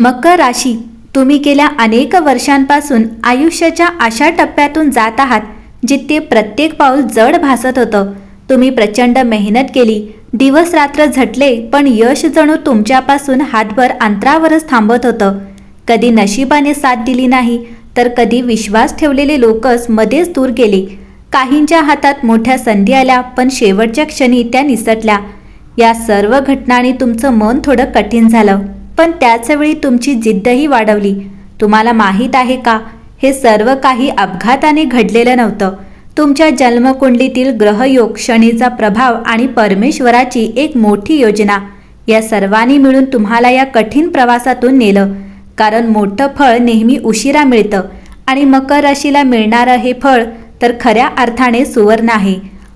मकर राशी. तुम्ही गेल्या अनेक वर्षांपासून आयुष्याच्या अशा टप्प्यातून जात आहात जिथे प्रत्येक पाऊल जड भासत होतं. तुम्ही प्रचंड मेहनत केली दिवस रात्र झटले पण यश जणू तुमच्यापासून हातभर अंतरावरच थांबत होतं. कधी नशिबाने साथ दिली नाही तर कधी विश्वास ठेवलेले लोकच मध्येच दूर गेले. काहींच्या हातात मोठ्या संधी आल्या पण शेवटच्या क्षणी त्या निसटल्या. या सर्व घटनांनी तुमचं मन थोडं कठीण झालं. पण त्याचवेळी तुमची जिद्दही वाढवली. तुम्हाला माहीत आहे का? हे सर्व काही अपघाताने घडलेलं नव्हतं. तुमच्या जन्मकुंडलीतील ग्रहयोग शनीचा प्रभाव आणि परमेश्वराची एक मोठी योजना. या सर्वांनी मिळून तुम्हाला या कठीण प्रवासातून नेलं. कारण मोठं फळ नेहमी उशिरा मिळतं आणि मकर राशीला मिळणारं हे फळ तर खऱ्या अर्थाने सुवर्ण आहे.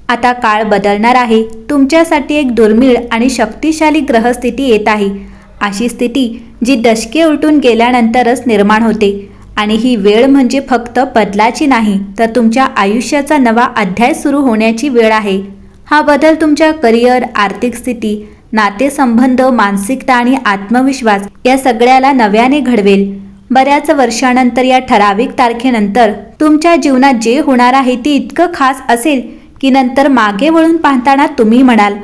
आता काळ बदलणार आहे. तुमच्यासाठी एक दुर्मिळ आणि शक्तिशाली ग्रहस्थिती येत आहे. अशी स्थिती जी दशके उलटून गेल्यानंतरच निर्माण होते. आणि ही वेळ म्हणजे फक्त बदलाची नाही तर तुमच्या आयुष्याचा नवा अध्याय सुरू होण्याची वेळ आहे. हा बदल तुमच्या करिअर आर्थिक स्थिती नातेसंबंध मानसिकता आणि आत्मविश्वास या सगळ्याला नव्याने घडवेल. बऱ्याच वर्षानंतर या ठराविक तारखेनंतर तुमच्या जीवनात जे होणार आहे ते इतकं खास असेल की नंतर मागे वळून पाहताना तुम्ही म्हणाल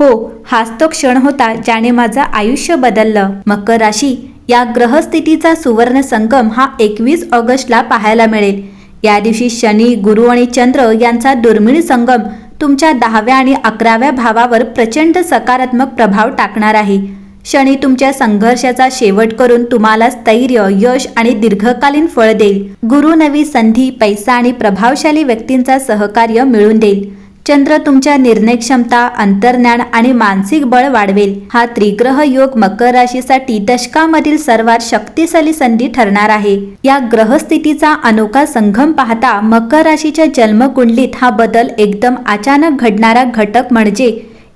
हो हाच तो क्षण होता ज्याने माझं आयुष्य बदललं. मकर राशी या ग्रहस्थितीचा सुवर्ण संगम हा एकवीस ऑगस्टला पाहायला मिळेल. या दिवशी शनी गुरु आणि चंद्र यांचा दुर्मिळ संगम तुमच्या दहाव्या आणि अकराव्या भावावर प्रचंड सकारात्मक प्रभाव टाकणार आहे. शनी तुमच्या संघर्षाचा शेवट करून तुम्हाला स्थैर्य यश आणि दीर्घकालीन फळ देईल. गुरु नवी संधी पैसा आणि प्रभावशाली व्यक्तींचा सहकार्य मिळून देईल. चंद्र तुमच्या निर्णय क्षमता अंतर्ज्ञान आणि मानसिक बळ वाढवेल. हा त्रिग्रह योग मकर राशीसाठी दशकामधील सर्वात शक्तिशाली संधी ठरणार आहे. या ग्रहस्थितीचा अनोखा संगम पाहता मकर राशीच्या जन्मकुंडलीत हा बदल एकदम अचानक घडणारा घटक म्हणजे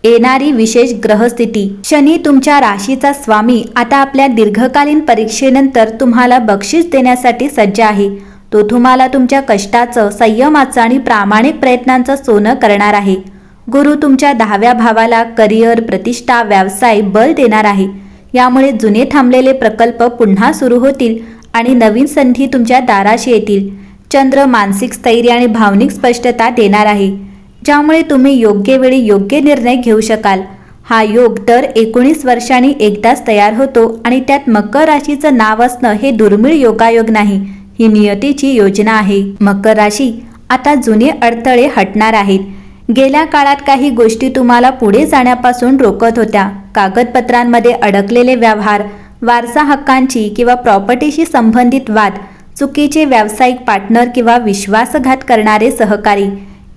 येणारी विशेष ग्रहस्थिती. शनी तुमच्या राशीचा स्वामी. आता आपल्या दीर्घकालीन परीक्षेनंतर तुम्हाला बक्षीस देण्यासाठी सज्ज आहे. तो तुम्हाला तुमच्या कष्टाचं संयमाचं आणि प्रामाणिक प्रयत्नांचं सोनं करणार आहे. गुरु तुमच्या दहाव्या भावाला करिअर प्रतिष्ठा व्यवसाय बल देणार आहे. यामुळे जुने थांबलेले प्रकल्प पुन्हा सुरू होतील आणि नवीन संधी तुमच्या दाराशी येतील. चंद्र मानसिक स्थैर्य आणि भावनिक स्पष्टता देणार आहे. ज्यामुळे तुम्ही योग्य वेळी योग्य निर्णय घेऊ शकाल. हा योग दर एकोणीस वर्षांनी एकदाच तयार होतो आणि त्यात मकर राशीचं नाव असणं हे दुर्मिळ योगायोग नाही. ही नियतीची योजना आहे. मकर राशी आता जुने अडथळे हटणार आहेत. गेल्या काळात काही गोष्टी तुम्हाला पुढे जाण्यापासून रोखत होत्या. कागदपत्रांमध्ये अडकलेले व्यवहार वारसा हक्कांची किंवा प्रॉपर्टीशी संबंधित वाद चुकीचे व्यावसायिक पार्टनर किंवा विश्वासघात करणारे सहकारी.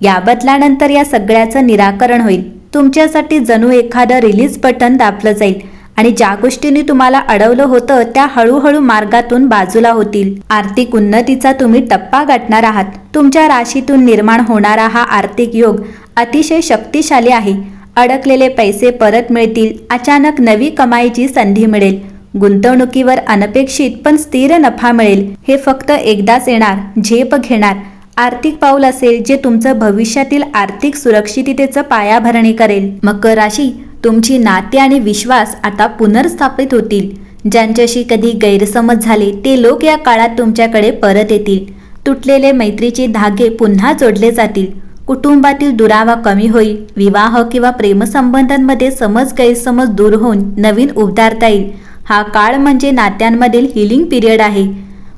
या बदलानंतर या सगळ्याचं निराकरण होईल. तुमच्यासाठी जणू एखादं रिलीज बटन दाबलं जाईल. आणि ज्या गोष्टींनी तुम्हाला अडवलं होतं त्या हळूहळू मार्गातून बाजूला होतील. आर्थिक उन्नतीचा तुम्ही टप्पा गाठणार आहात. तुमच्या राशीतून निर्माण होणारा हा आर्थिक योग अतिशय शक्तिशाली आहे. अडकलेले पैसे परत मिळतील अचानक नवी कमाईची संधी मिळेल. गुंतवणुकीवर अनपेक्षित पण स्थिर नफा मिळेल. हे फक्त एकदाच येणार झेप घेणार. आर्थिक पाऊल असेल जे तुमचं भविष्यातील आर्थिक सुरक्षिततेचं पायाभरणी करेल. मकर राशी तुमची नाते आणि विश्वास आता पुनर्स्थापित होतील. ज्यांच्याशी कधी गैरसमज झाले ते लोक या काळात तुमच्याकडे परत येतील. तुटलेले मैत्रीचे धागे पुन्हा जोडले जातील. कुटुंबातील दुरावा कमी होईल विवाह किंवा प्रेमसंबंधांमध्ये समज गैरसमज दूर होऊन नवीन उभारता येईल. हा काळ म्हणजे नात्यांमधील हिलिंग पिरियड आहे.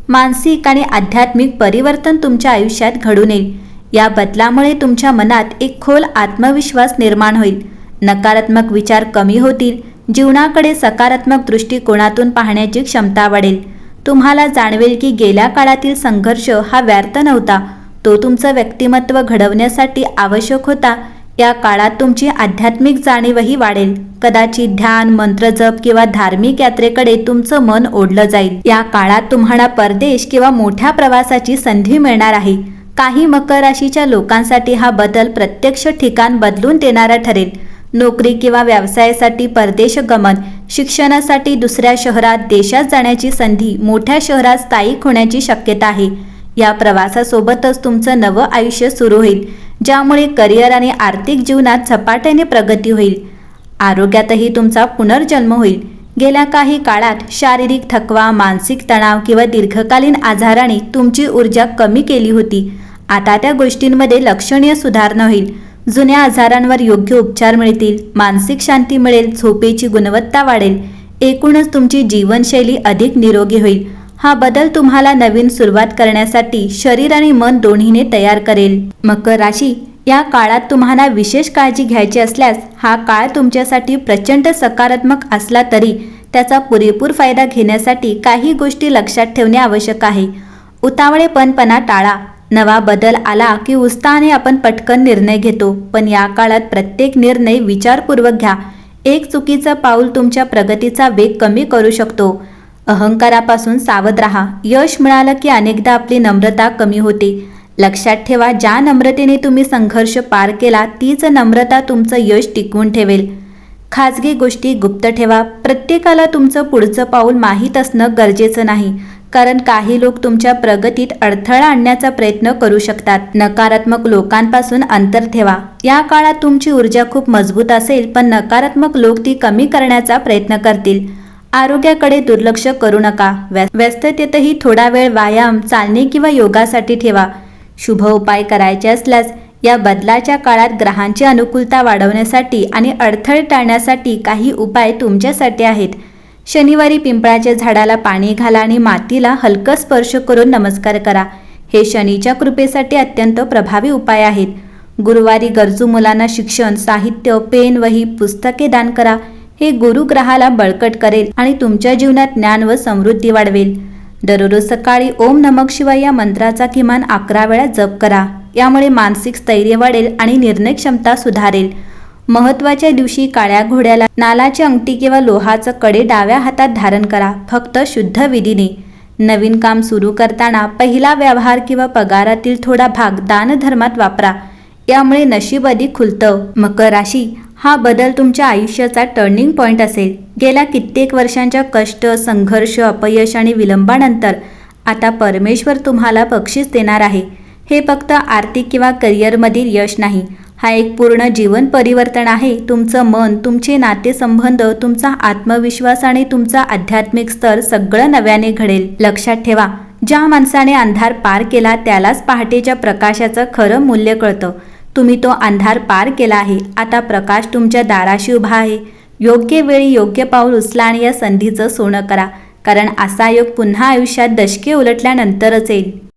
मानसिक आणि आध्यात्मिक परिवर्तन तुमच्या आयुष्यात घडून येईल. या बदलामुळे तुमच्या मनात एक खोल आत्मविश्वास निर्माण होईल. नकारात्मक विचार कमी होतील जीवनाकडे सकारात्मक दृष्टिकोनातून पाहण्याची क्षमता वाढेल. तुम्हाला जाणवेल की गेल्या काळातील संघर्ष हा व्यर्थ नव्हता. तो तुमचं व्यक्तिमत्व घडवण्यासाठी आवश्यक होता. या काळात तुमची आध्यात्मिक जाणीवही वाढेल. कदाचित ध्यान मंत्रजप किंवा धार्मिक यात्रेकडे तुमचं मन ओढलं जाईल. या काळात तुम्हाला परदेश किंवा मोठ्या प्रवासाची संधी मिळणार आहे. काही मकर राशीच्या लोकांसाठी हा बदल प्रत्यक्ष ठिकाण बदलून देणारा ठरेल. नोकरी किंवा व्यवसायासाठी परदेश गमन शिक्षणासाठी दुसऱ्या शहरात देशात जाण्याची संधी मोठ्या शहरात स्थायिक होण्याची शक्यता आहे. या प्रवासासोबतच तुमचं नवं आयुष्य सुरू होईल ज्यामुळे करिअर आणि आर्थिक जीवनात झपाट्याने प्रगती होईल. आरोग्यातही तुमचा पुनर्जन्म होईल. गेल्या काही काळात शारीरिक थकवा मानसिक तणाव किंवा दीर्घकालीन आजाराने तुमची ऊर्जा कमी केली होती. आता त्या गोष्टींमध्ये लक्षणीय सुधारणा होईल. जुन्या आजारांवर योग्य उपचार मिळतील मानसिक शांती मिळेल झोपेची गुणवत्ता वाढेल एकूणच तुमची जीवनशैली अधिक निरोगी होईल. हा बदल तुम्हाला नवीन सुरुवात करण्यासाठी शरीर आणि मन दोन्हीने तयार करेल. मकर राशी या काळात तुम्हाला विशेष काळजी घ्यायची असल्यास हा काळ तुमच्यासाठी प्रचंड सकारात्मक असला तरी त्याचा पुरेपूर फायदा घेण्यासाठी काही गोष्टी लक्षात ठेवणे आवश्यक आहे. उतावळेपणपणा टाळा. नवा बदल आला की उत्साहाने आपण पटकन निर्णय घेतो. पण या काळात प्रत्येक निर्णय विचारपूर्वक घ्या. एक चुकीचं पाऊल तुमच्या प्रगतीचा वेग कमी करू शकतो. अहंकारापासून सावध राहा. यश मिळालं की अनेकदा आपली नम्रता कमी होते. लक्षात ठेवा ज्या नम्रतेने तुम्ही संघर्ष पार केला तीच नम्रता तुमचं यश टिकवून ठेवेल. खाजगी गोष्टी गुप्त ठेवा. प्रत्येकाला तुमचं पुढचं पाऊल माहीत असणं गरजेचं नाही. कारण काही लोक तुमच्या प्रगतीत अडथळा आणण्याचा प्रयत्न करू शकतात. नकारात्मक लोकांपासून अंतर ठेवा. या काळात तुमची ऊर्जा खूप मजबूत असेल पण नकारात्मक लोक ती कमी करण्याचा प्रयत्न करतील. आरोग्याकडे दुर्लक्ष करू नका. व्य- व्यस्ततेतही थोडा वेळ व्यायाम चालणे किंवा योगासाठी ठेवा. शुभ उपाय करायचे असल्यास या बदलाच्या काळात ग्रहांची अनुकूलता वाढवण्यासाठी आणि अडथळे टाळण्यासाठी काही उपाय तुमच्यासाठी आहेत. शनिवारी पिंपळाच्या झाडाला पाणी घाला आणि मातीला हलकं स्पर्श करून नमस्कार करा. हे शनीच्या कृपेसाठी अत्यंत प्रभावी उपाय आहेत. गुरुवारी गरजू मुलांना शिक्षण साहित्य पेन वही पुस्तके दान करा. हे गुरुग्रहाला बळकट करेल आणि तुमच्या जीवनात ज्ञान व समृद्धी वाढवेल. दररोज सकाळी ओम नमक शिवाय या मंत्राचा किमान अकरा वेळा जप करा. यामुळे मानसिक स्थैर्य वाढेल आणि निर्णय क्षमता सुधारेल. महत्त्वाच्या दिवशी काळ्या घोड्याला नालाची अंगठी किंवा लोहाचं कडे डाव्या हातात धारण करा. फक्त शुद्ध विधीने. नवीन काम सुरू करताना पहिला व्यवहार किंवा पगारातील थोडा भाग दानधर्मात वापरा. यामुळे नशीब अधिक खुलतं. मकर राशी हा बदल तुमच्या आयुष्याचा टर्निंग पॉइंट असेल. गेल्या कित्येक वर्षांच्या कष्ट संघर्ष अपयश आणि विलंबानंतर आता परमेश्वर तुम्हाला बक्षीस देणार आहे. हे फक्त आर्थिक किंवा करिअरमधील यश नाही. हा एक पूर्ण जीवन परिवर्तन आहे. तुमचं मन तुमचे नातेसंबंध तुमचा आत्मविश्वास आणि तुमचा आध्यात्मिक स्तर सगळं नव्याने घडेल. लक्षात ठेवा ज्या माणसाने अंधार पार केला त्यालाच पहाटेच्या प्रकाशाचं खरं मूल्य कळतं. तुम्ही तो अंधार पार केला आहे. आता प्रकाश तुमच्या दाराशी उभा आहे. योग्य वेळी योग्य पाऊल उचला आणि या संधीचं सोनं करा. कारण असा योग पुन्हा आयुष्यात दशके उलटल्यानंतरच येईल.